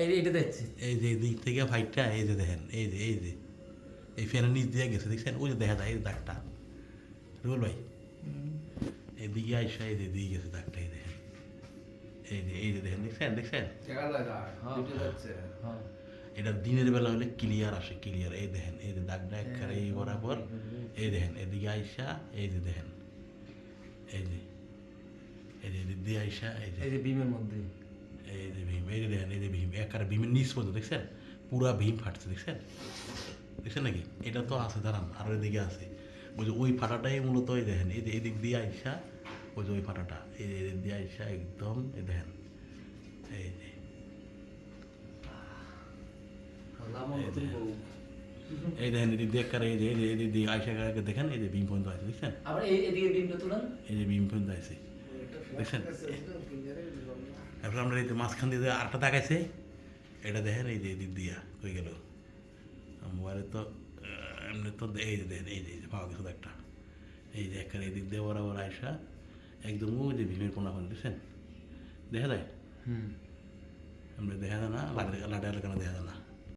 এই এটা দেখছি। এই যে দিক থেকে ফাইটটা এই যে দেখেন এই যে এই যে। এই ফ্যানের নিচ দিয়ে গেছে দেখছেন? ওই যে দেখা যায় এই দাগটা। রুল ভাই এদিকে আইসা এই যে দিয়ে গেছে দাগটা এই দেখেন। এই যে এই যে দেখেন দেখছেন দেখছেন? যাচ্ছে হ্যাঁ। এটা দিনের বেলা হলে ক্লিয়ার আসে ক্লিয়ার এই দেখেন এই যে দাগটা একবারে এই বরাবর। এই দেখেন এদিকে আইসা এই যে দেখেন। এই যে এই যে দিয়ে আইসা এই যে। এই যে বিমের মধ্যে। এই যে ভীম এই যে দেখেন এই যে ভীম। একার ভীমের নিচ পর্যন্ত দেখছেন? পুরা ভীম ফাটছে দেখছেন? দেখছেন নাকি? এটা তো আছে দাঁড়ান আর এদিকে আছে। ওই যে ওই ফাটাটাই মূলত এই দেখেন এই যে এদিক দিয়ে আইসা ওই যে ওই ফাটাটা এই যে এদিক দিয়ে আইসা একদম এই দেখেন। এই যে। এই দেখেন এদিক দিয়ে একার এই যে এই যে এদিক দিয়ে আইসা একার দেখেন এই যে ভীম পর্যন্ত আছে দেখছেন? আবার এই এদিকে বিমটা তুলেন। এই যে ভীম পর্যন্ত আছে দেখছেন তারপরে আমরা এই যে মাঝখান দিয়ে আটটা দেখাইছে এটা দেখেন এই যে এই দিক দিয়া কই গেল মোবাইলে তো এমনি তো এই যে দেখেন এই যে এই যে পাওয়া গেছে একটা এই যে একখান এই দিক দিয়ে বরাবর আয়সা একদম ওই যে ভীমের কোনা কোন দেখছেন দেখা যায় হুম এমনি দেখা যায় না লাটে লাটে এলাকানো দেখা যায় না